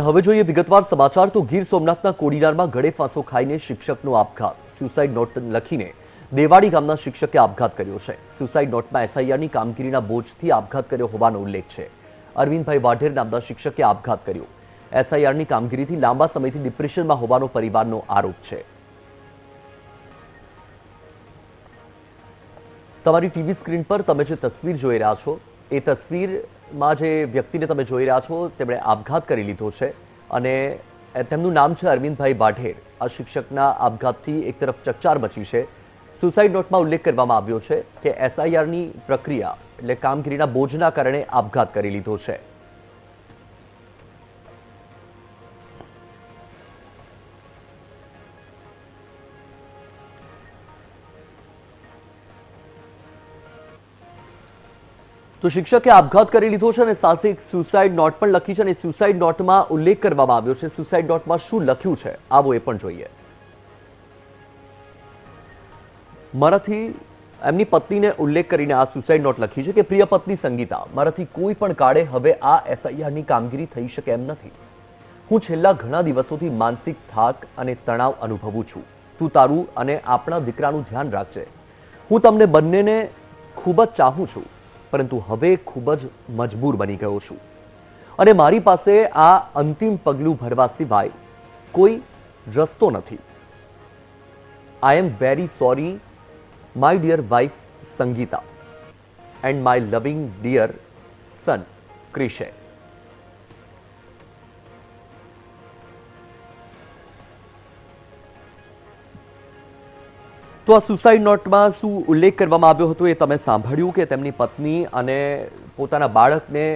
હવે જોઈએ વિગતવાર સમાચાર. તો ગીર સોમનાથના કોડીનારમાં ગળે ફાંસો ખાઈને શિક્ષકનો આપઘાત. સુસાઇડ નોટ લખીને દેવાડી ગામના શિક્ષકે આપઘાત કર્યો છે. સુસાઇડ નોટમાં એસઆઈઆરની કામગીરીના બોજથી આપઘાત કર્યો હોવાનો ઉલ્લેખ છે. અરવિંદભાઈ વાઢેર નામના શિક્ષકે આપઘાત કર્યો. એસઆઈઆરની કામગીરીથી લાંબા સમયથી ડિપ્રેશનમાં હોવાનો પરિવારનો આરોપ છે. તમારી ટીવી સ્ક્રીન પર તમે જે તસવીર જોઈ રહ્યા છો, એ તસવીરમાં જે વ્યક્તિને તમે જોઈ રહ્યા છો, તેમણે આપઘાત કરી લીધો છે અને તેમનું નામ છે અરવિંદભાઈ બાઢેર. આ શિક્ષકના આપઘાતથી એક તરફ ચકચાર મચી છે. સુસાઇડ નોટમાં ઉલ્લેખ કરવામાં આવ્યો છે કે એસઆઈઆરની પ્રક્રિયા, એટલે કામગીરીના બોજના કારણે આપઘાત કરી લીધો છે. તો શિક્ષકે આપઘાત કરી લીધો છે અને સાથે એક સુસાઇડ નોટ પણ લખી છે અને સુસાઇડ નોટમાં ઉલ્લેખ કરવામાં આવ્યો છે. સુસાઇડ નોટમાં શું લખ્યું છે, આવો એ પણ જોઈએ. મારાથી એમની પત્નીને ઉલ્લેખ કરીને આ સુસાઇડ નોટ લખી છે કે, પ્રિય પત્ની સંગીતા મારાથી કોઈ પણ કાળે હવે આ એસઆઈઆરની કામગીરી થઈ શકે એમ નથી. હું છેલ્લા ઘણા દિવસોથી માનસિક થાક અને તણાવ અનુભવું છું. તું તારું અને આપણા દીકરાનું ધ્યાન રાખજે. હું તમને બંનેને ખૂબ જ ચાહું છું. પરંતુ હવે ખૂબ જ મજબૂર બની ગયો છું. અને મારી પાસે આ અંતિમ પગલું ભરવા સિવાય કોઈ રસ્તો નથી. I am very sorry my dear wife Sangita and my loving dear son ક્રિશે તો આ સુસાઇડ નોટમાં શું ઉલ્લેખ કરવામાં આવ્યો હતો એ તમે સાંભળ્યું કે તેમની પત્ની અને પોતાના બાળકને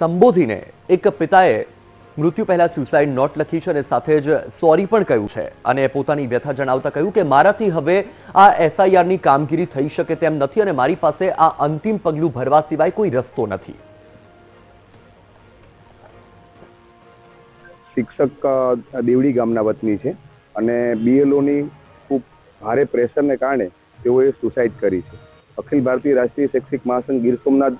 સંબોધીને એક પિતાએ મૃત્યુ પહેલા સુસાઇડ નોટ લખી છે અને સાથે જ સોરી પણ કહ્યું છે. અને પોતાની વ્યથા જણાવતા કહ્યું કે મારાથી હવે આ એસઆઈઆરની કામગીરી થઈ શકે તેમ નથી અને મારી પાસે આ અંતિમ પગલું ભરવા સિવાય કોઈ રસ્તો નથી. શિક્ષક દેવડી ગામના વતની છે અને બીએલઓની ભારે પ્રેશરને કારણે તેઓએ સુસાઇડ કરી છે. અખિલ ભારતીય રાષ્ટ્રીય શૈક્ષિક મહાસંઘ ગીર સોમનાથ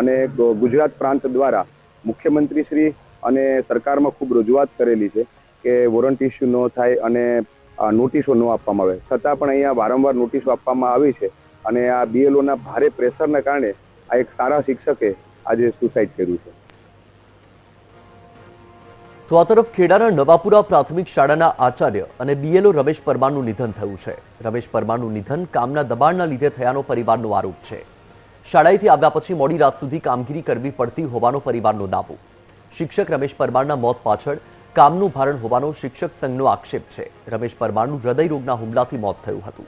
અને ગુજરાત પ્રાંત દ્વારા મુખ્યમંત્રી શ્રી અને સરકારમાં ખૂબ રજૂઆત કરેલી છે કે વોરંટ ઇસ્યુ ન થાય અને નોટિસો ન આપવામાં આવે. છતાં પણ અહીંયા વારંવાર નોટિસો આપવામાં આવી છે અને આ બીએલઓના ભારે પ્રેશરને કારણે આ એક સારા શિક્ષકે આજે સુસાઇડ કર્યું છે. તો આ તરફ ખેડાના નવાપુરા પ્રાથમિક શાળાના આચાર્ય અને બીએલઓ રમેશ પરમારનું નિધન થયું છે. રમેશ પરમારનું નિધન કામના દબાણના લીધે થયાનો પરિવારનો આરોપ છે. શાળાએથી આવ્યા પછી મોડી રાત સુધી કામગીરી કરવી પડતી હોવાનો પરિવારનો દાવો. શિક્ષક રમેશ પરમારના મોત પાછળ કામનું ભારણ હોવાનો શિક્ષક સંઘનો આક્ષેપ છે. રમેશ પરમારનું હૃદય રોગના હુમલાથી મોત થયું હતું.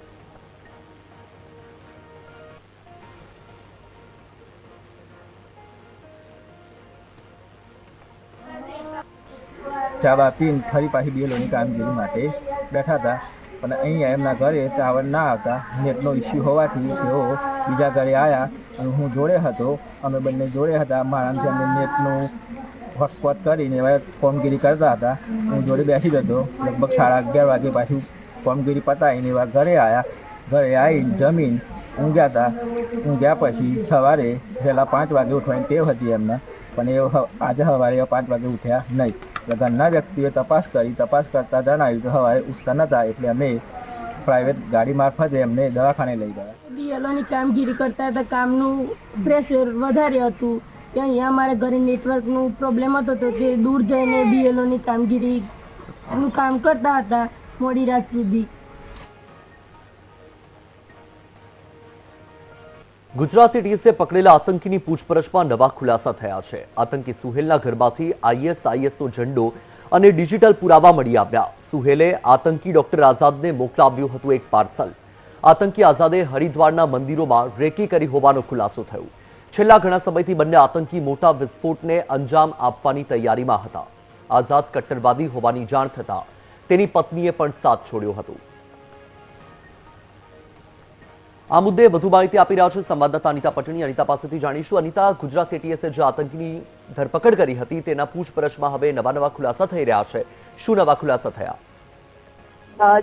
ચા બા પીને ફરી પાછી બીએલઓની કામગીરી માટે બેઠા હતા પણ અહીંયા એમના ઘરે ટાવર ના આવતા નેટનો ઇસ્યુ હોવાથી તેઓ બીજા ઘરે આવ્યા અને હું જોડે હતો, અમે બંને જોડે હતા મારાથી અમે નેટનું હોટસ્પોટ કરીને હવે કામગીરી કરતા હતા. હું જોડે બેસી જતો લગભગ સાડા અગિયાર વાગે પાછું કામગીરી પતાવીને એવા ઘરે આવ્યા ઘરે આવીને જમીન ઊંઘ્યા હતા ઊંઘ્યા પછી સવારે પહેલાં પાંચ વાગે ઉઠવાની ટેવ હતી એમને, પણ એ આજે સવારે પાંચ વાગે ઉઠ્યા નહીં. ઘરના વ્યક્તિએ તપાસ કરી, તપાસ કરતા જણાવ્યું કે સવારે ઉઠતા નતા એટલે અમે પ્રાઇવેટ ગાડી મારફતે એમને દવાખાને લઈ ગયા. બીએલઓની કામગીરી કરતા હતા, કામનું પ્રેશર વધારે હતું. કે અહીંયા અમારે ઘરે નેટવર્કનું પ્રોબ્લેમ હતો તો કે દૂર જઈને બીએલઓની કામગીરી નું કામ કરતા હતા મોડી રાત સુધી. ગુજરાતી ટીએસએ પકડેલા આતંકીની પૂછપરછમાં નવા ખુલાસા થયા છે. આતંકી સુહેલના ઘરમાંથી આઈએસઆઈએસનો ઝંડો અને ડિજિટલ પુરાવા મળી આવ્યા. સુહેલે આતંકી ડોક્ટર આઝાદને મોકલાવ્યું હતું એક પાર્સલ. આતંકી આઝાદે હરિદ્વારના મંદિરોમાં રેકી કરી હોવાનો ખુલાસો થયો. છેલ્લા ઘણા સમયથી બંને આતંકી મોટા વિસ્ફોટને અંજામ આપવાની તૈયારીમાં હતા. આઝાદ કટ્ટરવાદી હોવાની જાણ થતા તેની પત્નીએ પણ સાથ છોડ્યો હતો. આ મુદ્દે વધુ માહિતી આપી રહ્યા છે સંવાદદાતા અનિતા પટણી. અનિતા પાસેથી જાણીશું. અનિતા, ગુજરાત એટીએસે જે આતંકીની ધરપકડ કરી હતી તેના પૂછપરછમાં હવે નવા નવા ખુલાસા થઈ રહ્યા છે. શું નવા ખુલાસા થયા?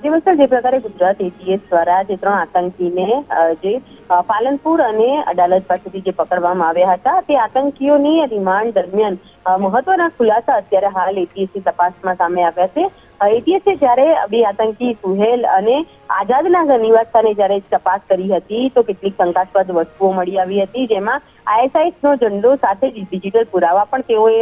જે જે પ્રકારે ગુજરાત એટીએસ દ્વારા જે ત્રણ આતંકીને જે પાલનપુર અને અડાલજ પાસેથી જે પકડવામાં આવ્યા હતા, તે આતંકીઓની રિમાન્ડ દરમિયાન મહત્વના ખુલાસા અત્યારે હાલ એટીએસની તપાસમાં સામે આવ્યા છે. એટીએસે જ્યારે બે આતંકી સુહેલ અને આઝાદના નિવાસસ્થાને જ્યારે તપાસ કરી હતી, તો કેટલીક શંકાસ્પદ વસ્તુઓ મળી આવી હતી, જેમાં આઈએસઆઈએસ નો ઝંડો સાથે ડિજિટલ પુરાવા પણ તેઓએ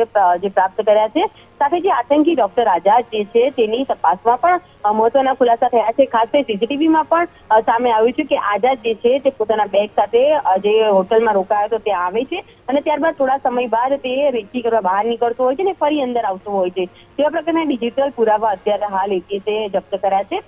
જે પ્રાપ્ત કર્યા છે. સાથે જે આતંકી ડોક્ટર આઝાદ જે છે, તેની તપાસમાં પણ મહત્વના ખુલાસા થયા છે. ખાસ કરીને સીસીટીવીમાં પણ સામે આવ્યું છે કે આઝાદ જે છે, તે પોતાના બેગ સાથે જે હોટલમાં રોકાયો હતો, ત્યાં આવે છે અને ત્યારબાદ થોડા સમય બાદ તે રેકી કરવા બહાર નીકળતો હોય છે ને ફરી અંદર આવતો હોય છે. તેવા પ્રકારના ડિજિટલ પુરાવા અત્યારે હાલ એટીએસે જપ્ત કર્યા છે.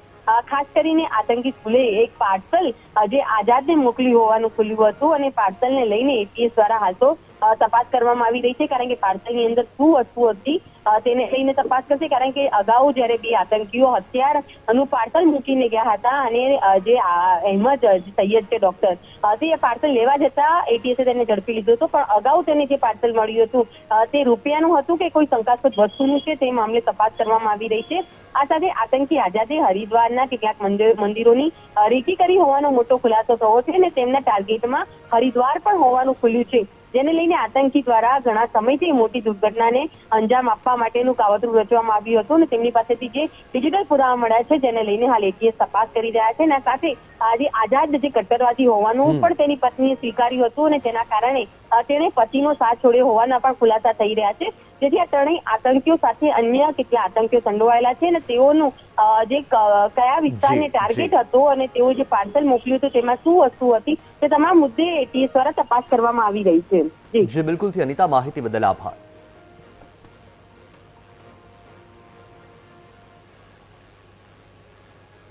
ખાસ કરીને આતંકી સ્કૂલે એક પાર્સલ જે આઝાદને મોકલ્યું હોવાનું ખુલ્યું હતું અને પાર્સલને લઈને એટીએસ દ્વારા હાલ તો તપાસ કરવામાં આવી રહી છે, કારણ કે પાર્સલની અંદર શું વસ્તુ હતી તેને લઈને તપાસ કરશે, કારણ કે અગાઉ જ્યારે બે આતંકીઓ હથિયારનું પાર્સલ મૂકીને ગયા હતા અને જે અહેમદ સૈયદ છે ડોક્ટર તે પાર્સલ લેવા જતા એટીએસે તેને ઝડપી લીધો હતો, પણ અગાઉ તેને જે પાર્સલ મળ્યું હતું તે રૂપિયાનું હતું કે કોઈ શંકાસ્પદ વસ્તુનું છે, તે મામલે તપાસ કરવામાં આવી રહી છે. આ સાથે આતંકી આઝાદે હરિદ્વારના કેટલાક મંદિર- મંદિરોની રેકી કરી હોવાનો મોટો ખુલાસો થયો છે અને તેમના ટાર્ગેટમાં હરિદ્વાર પણ હોવાનું ખુલ્યું છે. જેને લઈને આતંકી દ્વારા ઘણા સમયથી મોટી દુર્ઘટનાને અંજામ આપવા માટેનું કાવતરું રચવામાં આવ્યું હતું અને તેમની પાસેથી જે ડિજિટલ પુરાવા મળ્યા છે જેને લઈને હાલ એટીએસ તપાસ કરી રહ્યા છે. અને સાથે આજે આઝાદ જે કટ્ટરવાદી હોવાનું પણ તેની પત્નીએ સ્વીકાર્યું હતું અને તેના કારણે તેણે પતિનો સાથ છોડ્યો હોવાના પણ ખુલાસા થઈ રહ્યા છે. જેથી આ ત્રણેય આતંકીઓ સાથે અન્ય કેટલા આતંકીઓ સંડોવાયેલા છે અને તેઓનું જે કયા વિસ્તારને ટાર્ગેટ હતો અને તેઓ જે પાર્સલ મોકલ્યું હતું તેમાં શું વસ્તુ હતી તે તમામ મુદ્દે એટીએસ દ્વારા તપાસ કરવામાં આવી રહી છે. જી. બિલકુલ અનિતા માહિતી બદલ આભાર.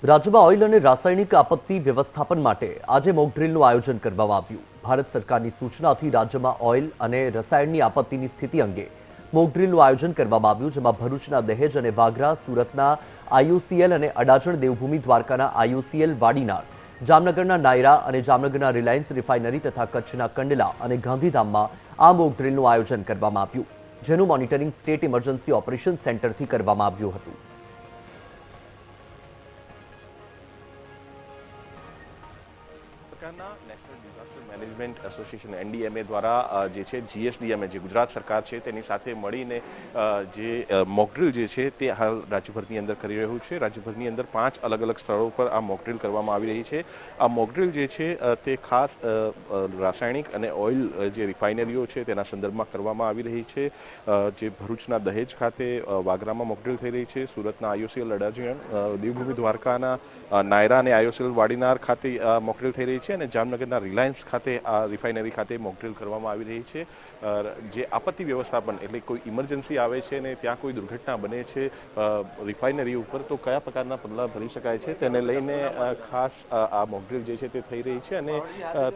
રાજ્યમાં ઓઇલ અને રાસાયણિક આપત્તિ વ્યવસ્થાપન માટે આજે મોકડ્રીલનું આયોજન કરવામાં આવ્યું. ભારત સરકારની સૂચનાથી રાજ્યમાં ઓઇલ અને રસાયણની આપત્તિની સ્થિતિ અંગે મોકડ્રીલનું આયોજન કરવામાં આવ્યું, જેમાં ભરૂચના દહેજ અને વાગરા, સુરતના આઈયુસીએલ અને અડાજણ દેવભૂમિ દ્વારકાના આઈયુસીએલ, વાડીનાર, જામનગરના નાયરા અને જામનગરના રિલાયન્સ રિફાઇનરી તથા કચ્છના કંડલા અને ગાંધીધામમાં આ મોકડ્રીલનું આયોજન કરવામાં આવ્યું, જેનું મોનિટરિંગ સ્ટેટ ઇમરજન્સી ઓપરેશન સેન્ટરથી કરવામાં આવ્યું હતું. મેનેજમેન્ટ એસોસિએશન એનડીએમએ દ્વારા જે છે જીએસડીએમએ, જે ગુજરાત સરકાર છે, તેની સાથે મળીને જે મોકડ્રીલ જે છે તે હાલ રાજ્યભરની અંદર કરી રહ્યું છે. રાજ્યભરની અંદર પાંચ અલગ અલગ સ્થળો પર આ મોકડ્રીલ કરવામાં આવી રહી છે. આ મોકડ્રીલ જે છે તે ખાસ રાસાયણિક અને ઓઇલ જે રિફાઇનરીઓ છે તેના સંદર્ભમાં કરવામાં આવી રહી છે. જે ભરૂચના દહેજ ખાતે વાગરામાં મોકડ્રીલ થઈ રહી છે. સુરતના આઈઓસીએલ અડાજણ દેવભૂમિ દ્વારકાના નાયરા અને આઈઓસીએલ વાડીનાર ખાતે મોકડ્રીલ થઈ રહી છે અને જામનગરના રિલાયન્સ ખાતે આ રિફાઇનરી ખાતે મોકડ્રીલ કરવામાં આવી રહી છે. જે આપત્તિ વ્યવસ્થાપન એટલે કોઈ ઇમરજન્સી આવે છે અને ત્યાં કોઈ દુર્ઘટના બને છે રિફાઇનરી ઉપર, તો કયા પ્રકારના પગલાં ભરી શકાય છે? તેને લઈને ખાસ આ મોકડ્રીલ જે છે તે થઈ રહી છે અને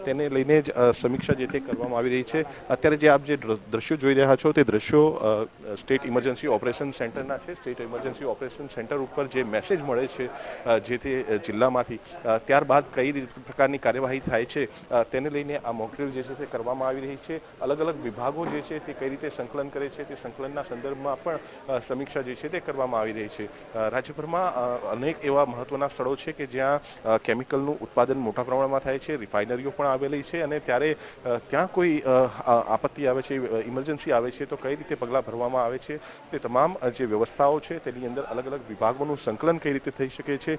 તેને લઈને જ સમીક્ષા જે તે કરવામાં આવી રહી છે. અત્યારે જે આપ જે દ્રશ્યો જોઈ રહ્યા છો તે દ્રશ્યો સ્ટેટ ઇમરજન્સી ઓપરેશન સેન્ટરના છે. સ્ટેટ ઇમરજન્સી ઓપરેશન સેન્ટર ઉપર જે મેસેજ મળે છે જે તે જિલ્લામાંથી ત્યારબાદ કઈ પ્રકારની કાર્યવાહી થાય છે તેને લઈને આ મોકડ્રીલ જે છે તે કરવામાં આવી રહી છે. અલગ અલગ વિભાગો જે છે તે કઈ રીતે સંકલન કરે છે તે સંકલનના સંદર્ભમાં પણ સમીક્ષા જે છે તે કરવામાં આવી રહી છે. રાજ્યભરમાં અનેક એવા મહત્વના સ્થળો છે કે જ્યાં કેમિકલનું ઉત્પાદન મોટા પ્રમાણમાં થાય છે, રિફાઇનરીઓ પણ આવેલી છે અને ત્યારે ત્યાં કોઈ આપત્તિ આવે છે ઇમરજન્સી આવે છે તો કઈ રીતે પગલાં ભરવામાં આવે છે તે તમામ જે વ્યવસ્થાઓ છે તેની અંદર અલગ અલગ વિભાગોનું સંકલન કઈ રીતે થઈ શકે છે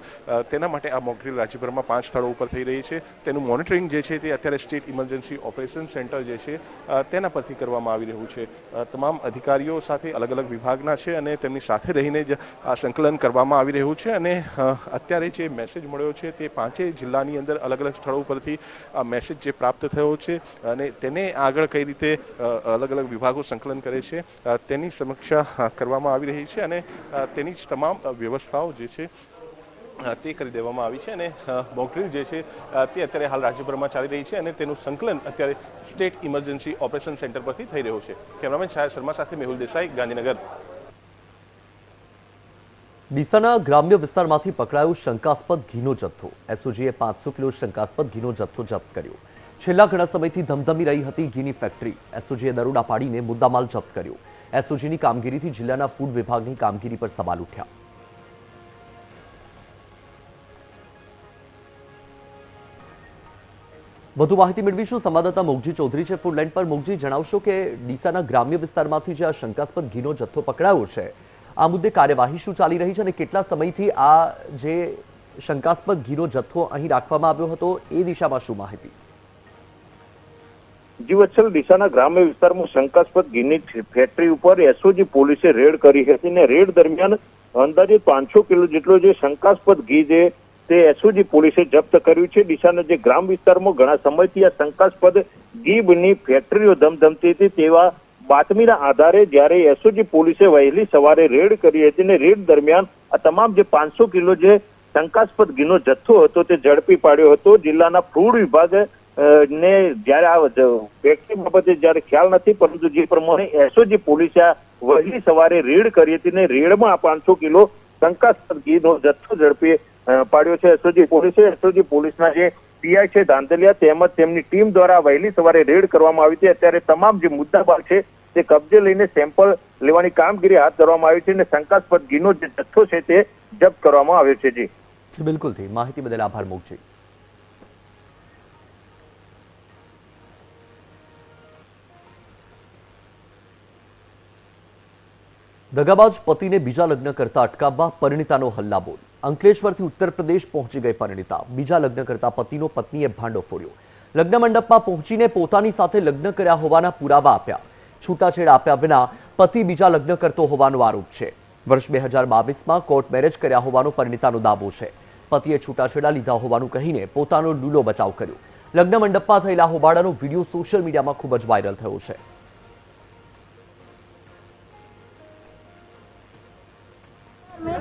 તેના માટે આ મોકડ્રીલ રાજ્યભરમાં પાંચ સ્થળો ઉપર થઈ રહી છે. તેનું મોનિટરિંગ જે છે તે અત્યારે સ્ટેટ ઇમરજન્સી ઓપરેશન સેન્ટર જે છે તેના પરથી કરવામાં આવી રહ્યું છે. તમામ અધિકારીઓ સાથે અલગ અલગ વિભાગના છે અને તેમની સાથે રહીને જ આ સંકલન કરવામાં આવી રહ્યું છે અને અત્યારે જે મેસેજ મળ્યો છે તે પાંચેય જિલ્લાની અંદર અલગ અલગ સ્થળો પરથી આ મેસેજ જે પ્રાપ્ત થયો છે અને તેને આગળ કઈ રીતે અલગ અલગ વિભાગો સંકલન કરે છે તેની સમીક્ષા કરવામાં આવી રહી છે અને તેની જ તમામ વ્યવસ્થાઓ જે છે તે કરી દેવામાં આવી છે અને મોકડ્રીલ જે છે તે અત્યારે હાલ રાજ્યભરમાં ચાલી રહી છે અને તેનું સંકલન અત્યારે સ્ટેટ ઇમરજન્સી ઓપરેશન સેન્ટર પરથી થઈ રહ્યું છે. કેમેરામેન છાયા શર્મા સાથે મેહુલ દેસાઈ, ગાંધીનગર. ડીસાના ગ્રામ્ય વિસ્તારમાંથી પકડાયો શંકાસ્પદ ઘીનો જથ્થો. એસઓજીએ પાંચસો કિલો શંકાસ્પદ ઘીનો જથ્થો જપ્ત કર્યો. છેલ્લા ઘણા સમયથી ધમધમી રહી હતી ઘીની ફેક્ટરી. એસઓજીએ દરોડા પાડીને મુદ્દામાલ જપ્ત કર્યો. એસઓજીની કામગીરીથી જિલ્લાના ફૂડ વિભાગની કામગીરી પર સવાલ ઉઠ્યા. વધુ માહિતી મેળવીશું. સંવાદદાતા મોગજી ચૌધરી છે ફૂડ પર. મોગજી, જણાવશો કે ડીસાના ગ્રામ્ય વિસ્તારમાંથી જે આ શંકાસ્પદ ઘીનો જથ્થો પકડાયો છે, આ મુદ્દે કાર્યવાહી શું ચાલી રહી છે અને કેટલા સમયથી આ જે શંકાસ્પદ ઘીનો જથ્થો અહીં રાખવામાં આવ્યો હતો, એ દિશામાં શું માહિતી? જીવચ્છલ દિશાના ગ્રામ્ય વિસ્તારમાં શંકાસ્પદ ઘીની ફેક્ટરી ઉપર એસઓજી પોલીસે રેડ કરી હતી અને રેડ દરમિયાન અંદાજે પાંચસો કિલો જેટલો જે શંકાસ્પદ ઘી છે તે એસઓજી પોલીસે જપ્ત કર્યું છે? ડીસાના જે ગ્રામ વિસ્તારમાં ઘણા સમયથી આ શંકાસ્પદ ગીબની ફેક્ટરીઓ ધમધમતી હતી તેવા બાતમીના આધારે જ્યારે એસઓજી પોલીસે વહેલી સવારે રેડ કરી હતી અને રેડ દરમિયાન આ તમામ જે પાંચસો કિલો જે શંકાસ્પદ ઘીનો જથ્થો હતો તે ઝડપી પાડ્યો હતો. જિલ્લાના ફૂડ વિભાગ ને જ્યારે આ ફેક્ટરી બાબતે જ્યારે ખ્યાલ નથી, પરંતુ જે પ્રમાણે એસઓજી પોલીસે આ વહેલી સવારે રેડ કરી હતી ને રેડમાં આ પાંચસો કિલો શંકાસ્પદ ઘીનો જથ્થો ઝડપી પાડ્યો છે એસઓજી પોલીસે. એસઓજી પોલીસના જે પીઆઈ છે ધાંધલિયા તેમજ તેમની ટીમ દ્વારા વહેલી સવારે રેડ કરવામાં આવી હતી. અત્યારે તમામ જે મુદ્દામાલ છે તે કબજે લઈને સેમ્પલ લેવાની કામગીરી હાથ ધરવામાં આવી છે અને શંકાસ્પદ ઘીનો જે જથ્થો છે તે જપ્ત કરવામાં આવ્યો છે. જી. બિલકુલથી માહિતી બદલ આભાર મોગજી દગાબાજ પતિને બીજા લગ્ન કરતા અટકાવવા પરિણીતાનો હલ્લાબોલ. અંકલેશ્વરથી ઉત્તર પ્રદેશ પહોંચી ગઈ પરિણીતા. બીજા લગ્ન કરતા પતિનો પત્નીએ ભાંડો ફોડ્યો. લગ્ન મંડપમાં પહોંચીને પોતાની સાથે લગ્ન કર્યા હોવાના પુરાવા આપ્યા. છૂટાછેડા આપ્યા વિના પતિ બીજા લગ્ન કરતો હોવાનો આરોપ છે. વર્ષ બે હજાર બાવીસમાં કોર્ટ મેરેજ કર્યા હોવાનો પરિણીતાનો દાવો છે. પતિએ છૂટાછેડા લીધા હોવાનું કહીને પોતાનો લૂલો બચાવ કર્યો. લગ્ન મંડપમાં થયેલા હોબાળાનો વીડિયો સોશિયલ મીડિયામાં ખૂબ જ વાયરલ થયો છે.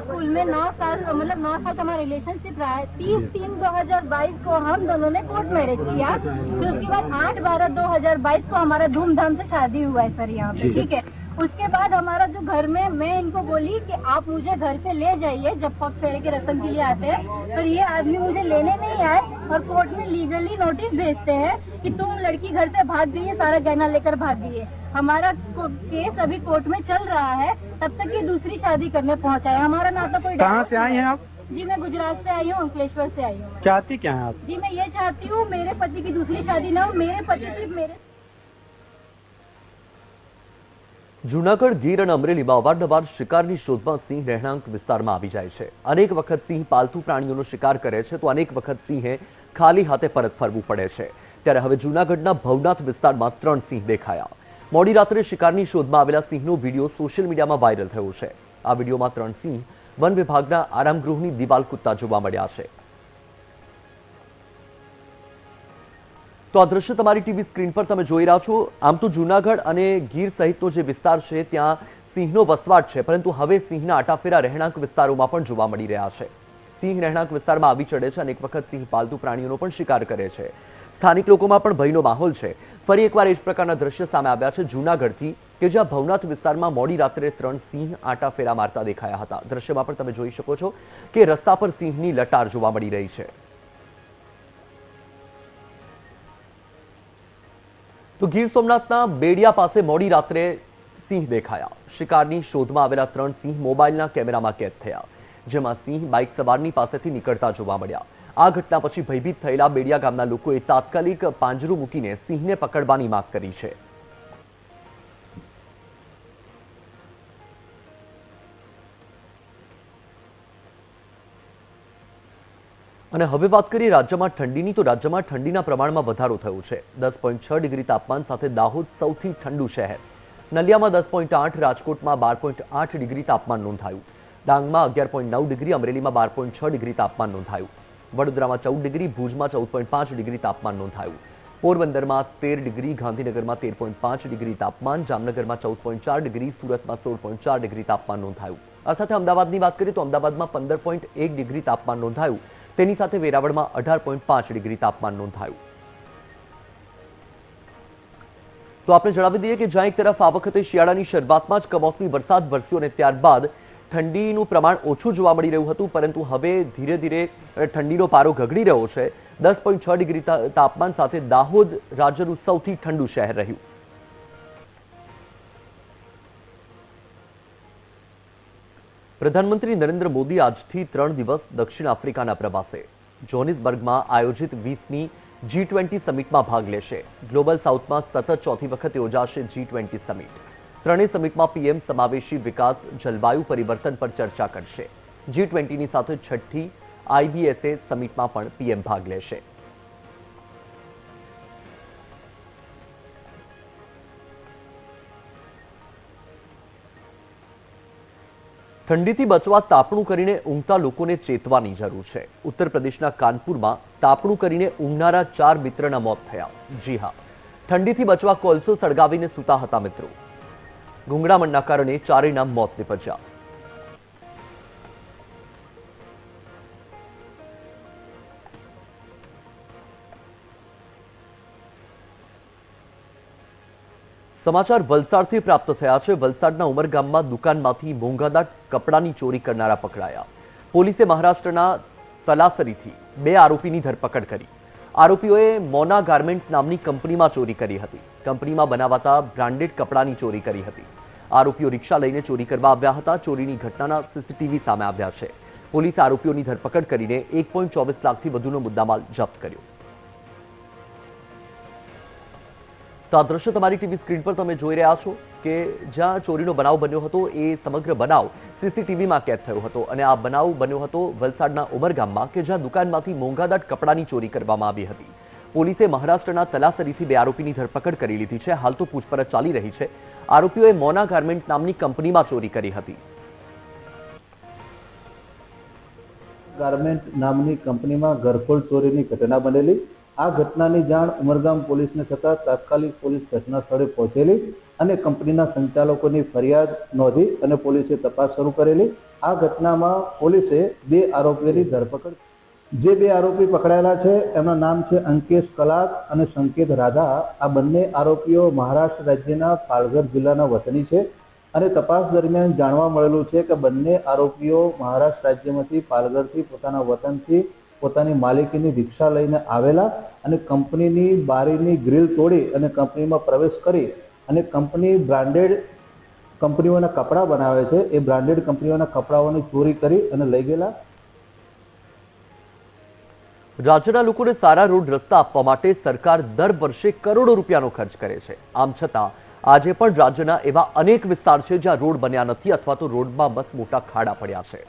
स्कूल में नौ साल मतलब नौ साल का हमारा रिलेशनशिप रहा है। तीस तीन दो हज़ार बाईस को हम दोनों ने कोर्ट मैरिज किया। फिर उसके बाद आठ बारह दो हज़ार बाईस को हमारा धूमधाम से शादी हुआ है सर यहाँ पे ठीक है? उसके बाद हमारा जो घर में मैं इनको बोली कि आप मुझे घर से ले जाइए जब पग फेरे के रस्म के लिए आते हैं। पर ये आदमी मुझे लेने नहीं आए और कोर्ट में लीगली नोटिस भेजते हैं कि तुम लड़की घर से भाग गई है सारा गहना लेकर भाग गई है। हमारा केस अभी कोर्ट में चल रहा है तब तक ये दूसरी शादी करने पहुँचा है। हमारा ना तो कोई कहाँ से आई हैं आप? जी मैं गुजरात से आई हूँ अंकलेश्वर से आई हूँ। चाहती क्या है आप? जी मैं ये चाहती हूँ मेरे पति की दूसरी शादी ना हो मेरे पति सिर्फ़ मेरे જૂનાગઢ ગીર અને અમરેલીમાં અવારનવાર શિકારની શોધમાં સિંહ રહેણાંક વિસ્તારમાં આવી જાય છે. અનેક વખત સિંહ પાલતુ પ્રાણીઓનો શિકાર કરે છે, તો અનેક વખત સિંહે ખાલી હાથે પરત ફરવું પડે છે. ત્યારે હવે જૂનાગઢના ભવનાથ વિસ્તારમાં ત્રણ સિંહ દેખાયા. મોડી રાત્રે શિકારની શોધમાં આવેલા સિંહનો વીડિયો સોશિયલ મીડિયામાં વાયરલ થયો છે. આ વિડીયોમાં ત્રણ સિંહ વન વિભાગના આરામગૃહની દિવાલ કૂદતા જોવા મળ્યા છે. તો આ દ્રશ્ય તમારી ટીવી સ્ક્રીન પર તમે જોઈ રહ્યા છો. આમ તો જૂનાગઢ અને ગીર સહિતનો જે વિસ્તાર છે, ત્યાં સિંહનો વસવાટ છે, પરંતુ હવે સિંહના આટાફેરા રહેણાંક વિસ્તારોમાં પણ જોવા મળી રહ્યા છે. સિંહ રહેણાંક વિસ્તારમાં આવી ચડે છે અને એક વખત સિંહ પાલતુ પ્રાણીઓનો પણ શિકાર કરે છે. સ્થાનિક લોકોમાં પણ ભયનો માહોલ છે. ફરી એકવાર એ જ પ્રકારના દ્રશ્ય સામે આવ્યા છે જૂનાગઢથી, કે જ્યાં ભવનાથ વિસ્તારમાં મોડી રાત્રે ત્રણ સિંહ આટાફેરા મારતા દેખાયા હતા. દ્રશ્યમાં પણ તમે જોઈ શકો છો કે રસ્તા પર સિંહની લટાર જોવા મળી રહી છે. તો ગીર સોમનાથના બેડિયા પાસે મોડી રાત્રે સિંહ દેખાયા. શિકારની શોધમાં આવેલા ત્રણ સિંહ મોબાઈલના કેમેરામાં કેદ થયા, જેમાં સિંહ બાઇક સવારની પાસેથી નીકળતા જોવા મળ્યા. આ ઘટના પછી ભયભીત થયેલા બેડિયા ગામના લોકોએ તાત્કાલિક પાંજરું મૂકીને સિંહને પકડવાની માંગ કરી છે. અને હવે વાત કરીએ રાજ્યમાં ઠંડીની, તો રાજ્યમાં ઠંડીના પ્રમાણમાં વધારો થયો છે. દસ પોઈન્ટ છ ડિગ્રી તાપમાન સાથે દાહોદ સૌથી ઠંડુ શહેર. નલિયામાં દસ પોઈન્ટ આઠ, રાજકોટમાં બાર પોઈન્ટ આઠ ડિગ્રી તાપમાન નોંધાયું. ડાંગમાં અગિયાર પોઈન્ટ નવ ડિગ્રી, અમરેલીમાં બાર પોઈન્ટ છ ડિગ્રી તાપમાન નોંધાયું. વડોદરામાં ચૌદ ડિગ્રી, ભુજમાં ચૌદ પોઈન્ટ પાંચ ડિગ્રી તાપમાન નોંધાયું. પોરબંદરમાં તેર ડિગ્રી, ગાંધીનગરમાં તેર પોઈન્ટ પાંચ ડિગ્રી તાપમાન, જામનગરમાં ચૌદ પોઈન્ટ ચાર ડિગ્રી, સુરતમાં સોળ પોઈન્ટ ચાર ડિગ્રી તાપમાન નોંધાયું. આ સાથે અમદાવાદની વાત કરીએ તો અમદાવાદમાં પંદર પોઈન્ટ એક ડિગ્રી તાપમાન નોંધાયું. તેની સાથે વેરાવળમાં અઢાર પોઈન્ટ પાંચ ડિગ્રી તાપમાન નોંધાયું. તો આપણે જણાવી દઈએ કે જ્યાં એક તરફ આ વખતે શિયાળાની શરૂઆતમાં જ કમોસમી વરસાદ વરસ્યો અને ત્યારબાદ ઠંડીનું પ્રમાણ ઓછું જોવા મળી રહ્યું હતું, પરંતુ હવે ધીરે ધીરે ઠંડીનો પારો ગગડી રહ્યો છે. દસ પોઈન્ટ છ ડિગ્રી તાપમાન સાથે દાહોદ રાજ્યનું સૌથી ઠંડુ શહેર રહ્યું. પ્રધાનમંત્રી નરેન્દ્ર મોદી આજથી ત્રણ દિવસ દક્ષિણ આફ્રિકાના પ્રવાસે. જોનિસબર્ગમાં આયોજિત વીસમી જી ટ્વેન્ટી સમિટમાં ભાગ લેશે. ગ્લોબલ સાઉથમાં સતત ચોથી વખત યોજાશે જી ટ્વેન્ટી સમિટ. ત્રણેય સમિટમાં પીએમ સમાવેશી વિકાસ, જલવાયુ પરિવર્તન પર ચર્ચા કરશે. જી ટ્વેન્ટીની સાથે છઠ્ઠી આઈબીએસએ સમિટમાં પણ પીએમ ભાગ લેશે. ઠંડીથી બચવા તાપણું કરીને ઊંઘતા લોકોને ચેતવાની જરૂર છે. ઉત્તર પ્રદેશના કાનપુરમાં તાપણું કરીને ઊંઘનારા ચાર મિત્રના મોત થયા. જી હા, ઠંડીથી બચવા કોલસો સળગાવીને સૂતા હતા મિત્રો. ગુંગળામણના કારણે ચારેયના મોત નિપજ્યા. સમાચાર વલસાડથી પ્રાપ્ત થયા છે. વલસાડના ઉમરગામમાં દુકાનમાંથી મોંઘાદા કપડાની ચોરી કરનારા પકડાયા. પોલીસે મહારાષ્ટ્રના તલાસરીથી બે આરોપીની ધરપકડ કરી. આરોપીઓએ મોના ગાર્મેન્ટ્સ નામની કંપનીમાં ચોરી કરી હતી. કંપનીમાં બનાવાતા બ્રાન્ડેડ કપડાની ચોરી કરી હતી. આરોપીઓ રિક્ષા લઈને ચોરી કરવા આવ્યા હતા. ચોરીની ઘટનાના સીસીટીવી સામે આવ્યા છે. પોલીસે આરોપીઓની ધરપકડ કરીને એક લાખથી વધુનો મુદ્દામાલ જપ્ત કર્યો. તો આ દ્રશ્ય તમારી ટીવી સ્ક્રીન પર તમે જોઈ રહ્યા છો કે જ્યાં ચોરીનો બનાવ બન્યો હતો, એ સમગ્ર બનાવ સીસીટીવીમાં કેદ થયો હતો અને આ બનાવ બન્યો હતો વલસાડના ઉમરગામમાં કે જ્યાં દુકાનમાંથી મોંઘાદાટ કપડાની ચોરી કરવામાં આવી હતી. પોલીસે મહારાષ્ટ્રના તલાસરીથી બે આરોપીની ધરપકડ કરી લીધી છે. હાલ તો પૂછપરછ ચાલી રહી છે. આરોપીઓએ મોના ગાર્મેન્ટ નામની કંપનીમાં ચોરી કરી હતી. ગાર્મેન્ટ નામની કંપનીમાં ઘરફોડ ચોરીની ઘટના બનેલી. આ ઘટનાની જાણ ઉમરગામ પોલીસને થતાં તાત્કાલિક પોલીસ ઘટના પહોંચેલી અને કંપનીના સંચાલકોની ફરિયાદ નોંધી અને પોલીસે તપાસ શરૂ કરેલી. આ ઘટનામાં પોલીસે બે આરોપીઓની ધરપકડ જે બે આરોપી પકડાયેલા છે, એમના નામ છે અંકેશ કલાક અને સંકેત રાધા. આ બંને આરોપીઓ મહારાષ્ટ્ર રાજ્યના પાલઘર જિલ્લાના વતની છે અને તપાસ દરમિયાન જાણવા મળેલું છે કે બંને આરોપીઓ મહારાષ્ટ્ર રાજ્યમાંથી પાલઘરથી પોતાના વતનથી પોતાની માલિકીની રિક્ષા લઈને આવેલા અને કંપનીની બારીની ગ્રીલ તોડી અને કંપનીમાં પ્રવેશ કરી અને કંપની બ્રાન્ડેડ કંપનીઓના કપડાં બનાવે છે. એ બ્રાન્ડેડ કંપનીઓના કપડાઓની ચોરી કરી અને લઈ ગયેલા. રાજ્યના લોકોને સારા રોડ રસ્તા આપવા માટે સરકાર દર વર્ષે કરોડો રૂપિયાનો ખર્ચ કરે છે. આમ છતાં, આજે પણ રાજ્યના એવા અનેક વિસ્તાર છે જ્યાં રોડ બન્યા નથી અથવા તો રોડમાં બસ મોટા ખાડા પડ્યા છે.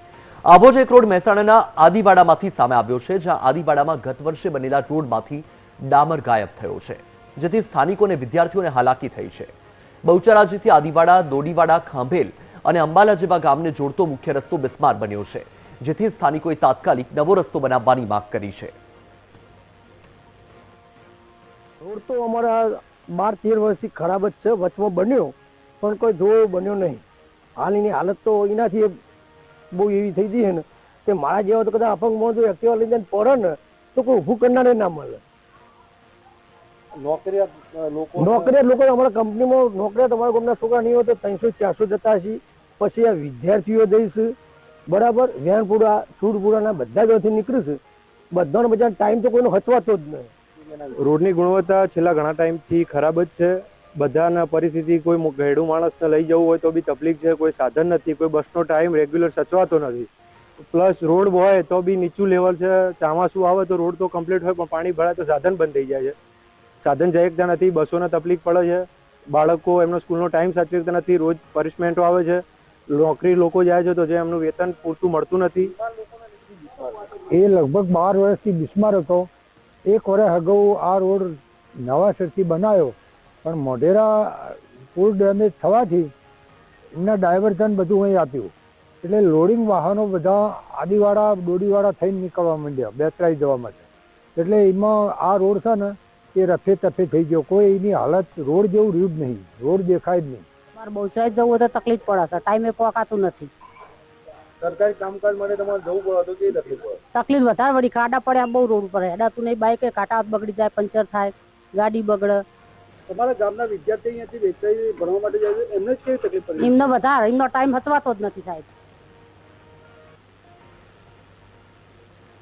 આવો જ એક રોડ મહેસાણાના આદિવાડામાંથી સામે આવ્યો છે, જ્યાં આદિવાડામાં ગત વર્ષે બનેલા રોડમાંથી ડામર ગાયબ થયો છે, જેથી સ્થાનિકો વિદ્યાર્થીઓને હાલાકી થઈ છે. બહુચરાજીથી આદિવાડા, દોડીવાડા, ખાંભેલ અને અંબાલા જેવા ગામને જોડતો મુખ્ય રસ્તો બિસ્માર બન્યો છે, જેથી સ્થાનિકોએ તાત્કાલિક નવો રસ્તો બનાવવાની માંગ કરી છે. રોડ તો અમારા બાર, તેર વર્ષથી ખરાબ જ છે, વચમાં બન્યો, પણ કોઈ ધોળો બન્યો નહીં. હાલની હાલત તો એનાથી બહુ એવી થઈ ગઈ છે ને કે મારા જેવા તો કદાચ અપંગ જો એક્ટિવા લઈને પડે ને તો કોઈ ઊભું કરનારે ના મળે. નોકરિયાત લોકો અમારા કંપનીમાં નોકરિયાત અમારા ગામના છોકરા નહીં હોય તો ત્રણસો ચારસો જતા છે પછી આ વિદ્યાર્થીઓ જઈશ. બરાબર? વેણપુરા સૂરપુરાના બધા જ અહીંથી નીકળીશ. બધાનો બધા ટાઈમ તો કોઈનો હચવાતો જ નહીં. રોડની ગુણવત્તા છેલ્લા ઘણા ટાઈમથી ખરાબ જ છે. બધાના પરિસ્થિતિ કોઈ ઘેડું માણસને લઈ જવું હોય તો બી તકલીફ છે, કોઈ સાધન નથી, કોઈ બસનો ટાઈમ રેગ્યુલર સચવાતો નથી. પ્લસ રોડ હોય તો બી નીચું લેવલ છે, ચોમાસું આવે તો રોડ તો કમ્પ્લીટ હોય, પણ પાણી ભરાય તો સાધન બંધ થઈ જાય છે. સાધન જઈ એકતા નથી, બસોને તકલીફ પડે છે. બાળકો એમનો સ્કૂલનો ટાઈમ સાચવી શકતા નથી, રોજ પનિશમેન્ટો આવે છે. નોકરી લોકો જાય છે તો જે એમનું વેતન પૂરતું મળતું નથી. એ લગભગ બાર વર્ષથી બિસ્માર હતો. એક વર્ષ અગાઉ આ રોડ નવાસરથી બનાવ્યો પણ મોઢેરા પુલ ડેમેજ થવાથી એમના ડાયવર્ઝન બધું અહીં આપ્યું. એટલે લોડિંગ વાહનો બધા આદિવાળા દોડીવાળા થઈને નીકળવા માંડ્યા બેતરાઈ જવા માટે. એટલે એમાં આ રોડ છે ને એ રફે તફે થઈ ગયો. કોઈ એની હાલત રોડ જેવું રહ્યું જ નહીં. રોડ દેખાય જ નહીં. મારે બહુચરાજ જવું હોય તો તકલીફ પડે છે. ટાઈમે પોકાતું નથી. સરકારી કામકાજ માટે તમારે જવું પડે તો કેવી તકલીફ પડે? તકલીફ વધારે વળી. કાંટા આમ બહુ રોડ ઉપર. હેડાતું નહીં બાઈક કાંટા બગડી જાય પંચર થાય ગાડી બગડે. તમારા ગામના વિદ્યાર્થી અહીંયાથી વેચાઈ ભણવા માટે જાય છે એમને જ કેવી તકલીફ પડી એમનો વધારે એમનો ટાઈમ હતવાતો જ નથી સાહેબ.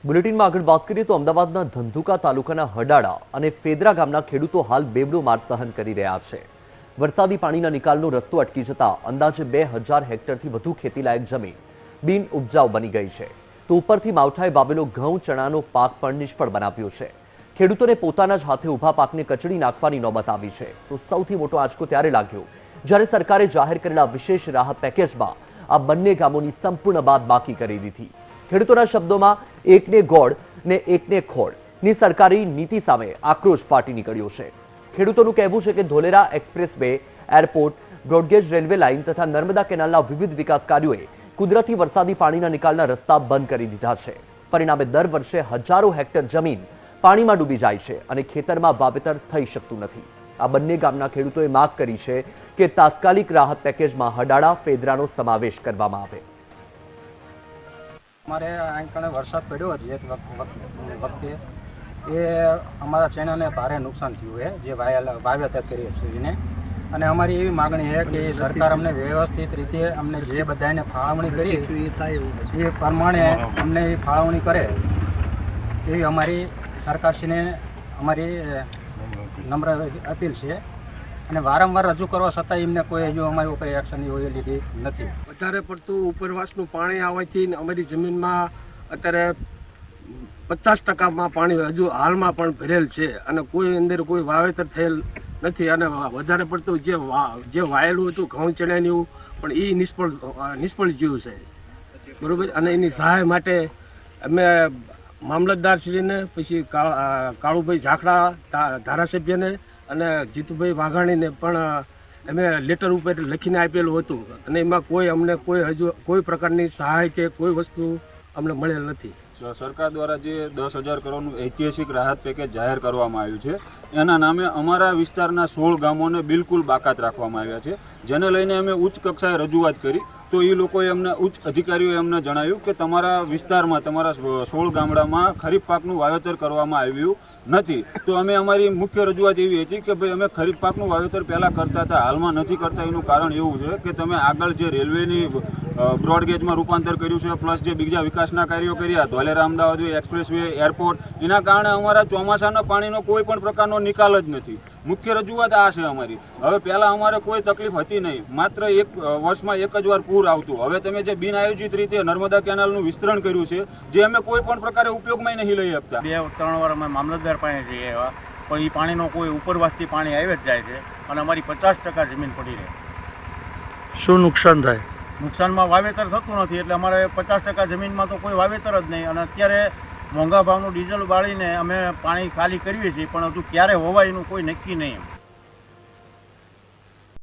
બુલેટિનમાં આગળ વાત કરીએ તો અમદાવાદના ધંધુકા તાલુકાના હડાડા અને ફેદરા ગામના ખેડૂતો હાલ બેબડો માર સહન કરી રહ્યા છે. વરસાદી પાણીના નિકાલનો રસ્તો અટકી જતા અંદાજે બે હજાર હેક્ટરથી વધુ ખેતીલાયક જમીન બિન ઉપજાઉ બની ગઈ છે. તો ઉપરથી માવઠાએ વાવેલો ઘઉં ચણાનો પાક પણ નિષ્ફળ બનાવ્યો છે. ખેડૂતોને પોતાના જ હાથે ઊભા પાકને કચડી નાખવાની નોબત આવી છે. તો સૌથી મોટો આંચકો ત્યારે લાગ્યો, જ્યારે સરકારે જાહેર કરેલા વિશેષ રાહત પેકેજમાં આ બંને ગામોની સંપૂર્ણ બાદ બાકી કરી દીધી. ખેડૂતોના શબ્દોમાં, એકને ગોળ ને એકને ખોળની સરકારી નીતિ સામે આક્રોશ ફાટી નીકળ્યો છે. ખેડૂતોનું કહેવું છે કે Dholera expressway, airport, broad gauge railway line તથા નર્મદા કેનાલના વિવિધ વિકાસ કાર્યોએ કુદરતી વરસાદી પાણીના નિકાલના રસ્તા બંધ કરી દીધા છે. પરિણામે દર વર્ષે હજારો હેક્ટર જમીન પાણીમાં ડૂબી જાય છે અને ખેતરમાં વાવેતર થઈ શકતું નથી. આ બંને ગામના ખેડૂતોએ માંગ કરી છે કે તાત્કાલિક રાહત પેકેજમાં હડાળા ફેદરાનો સમાવેશ કરવામાં આવે. અમારે આંકણે વરસાદ પડ્યો હતો એક વખ- વખ- વખતે. એ અમારા ચણાને ભારે નુકસાન થયું છે જે વાવેતર કરીએ છીએ એને. અને અમારી એવી માગણી છે કે સરકાર અમને વ્યવસ્થિત રીતે અમને જે બધાને ફાળવણી કરી એ પ્રમાણે અમને એ ફાળવણી કરે. એવી અમારી સરકારશ્રીને અમારી નમ્ર અપીલ છે. અને વારંવાર રજૂ કરવા છતાં એમને કોઈ હજુ અમારી ઉપર એક્શન હોય લીધી નથી. વધારે પડતું ઉપરવાસનું પાણી આવવાથી અમારી જમીનમાં અત્યારે પચાસ ટકામાં પાણી હજુ હાલમાં પણ ભરેલ છે અને કોઈ અંદર કોઈ વાવેતર થયેલ નથી અને વધારે પડતું જે જે વાયેલું હતું ઘઉં, ચણાની પણ એ નિષ્ફળ નિષ્ફળ જીવ છે. બરોબર? અને એની સહાય માટે અમે મામલતદારશ્રીને પછી કાળુભાઈ ઝાખડા ધારાસભ્યને અને જીતુભાઈ વાઘાણીને પણ અમે લેટર ઉપર લખીને આપેલું હતું. અને એમાં કોઈ અમને કોઈ હજુ, કોઈ પ્રકારની સહાય કે કોઈ વસ્તુ અમને મળેલ નથી. સરકાર દ્વારા જે દસ હજાર કરોડનું ઐતિહાસિક રાહત પેકેજ જાહેર કરવામાં આવ્યું છે, એના નામે અમારા વિસ્તારના સોળ ગામોને બિલકુલ બાકાત રાખવામાં આવ્યા છે. જેને લઈને અમે ઉચ્ચ કક્ષાએ રજૂઆત કરી તો એ લોકોએ એમના ઉચ્ચ અધિકારીઓએ એમને જણાવ્યું કે તમારા વિસ્તારમાં, તમારા સોળ ગામડામાં ખરીફ પાકનું વાવેતર કરવામાં આવ્યું નથી. તો અમે અમારી મુખ્ય રજૂઆત એવી હતી કે ભાઈ અમે ખરીફ પાકનું વાવેતર પહેલાં કરતા હતા, હાલમાં નથી કરતા. એનું કારણ એવું છે કે તમે આગળ જે રેલવેની બ્રોડગેજમાં રૂપાંતર કર્યું છે, પ્લસ જે બીજા વિકાસના કાર્યો કર્યા Dholera Ahmedabad express way airport, એના કારણે અમારા ચોમાસાના પાણીનો કોઈ પણ પ્રકારનો નિકાલ જ નથી. મુખ્ય રજૂઆત આ છે અમારી. હવે પહેલા અમારે કોઈ તકલીફ હતી નહીં. માત્ર એક વર્ષમાં એક જ વાર પૂર આવતું. હવે તમે જે બિન આયોજિત રીતે નર્મદા કેનાલનું વિસ્તરણ કર્યું છે જે અમે કોઈ પણ પ્રકારે ઉપયોગમાં નહીં લઈ શકતા. બે ત્રણ વાર અમે મામલતદાર પાસે જઈએ એવા. પણ એ પાણીનો કોઈ ઉપરવાસથી પાણી આવે જ જાય છે અને અમારી પચાસ ટકા જમીન પડી રહે. શું નુકસાન થાય? નુકસાનમાં વાવેતર થતું નથી એટલે અમારે પચાસ ટકા જમીનમાં તો કોઈ વાવેતર જ નહીં. અને અત્યારે મોંઘા ભાવનું ડીઝલ બાળીને અમે પાણી ખાલી કરીએ છીએ, પણ હજુ ક્યારે હોવાય એનું કોઈ નક્કી નહીં.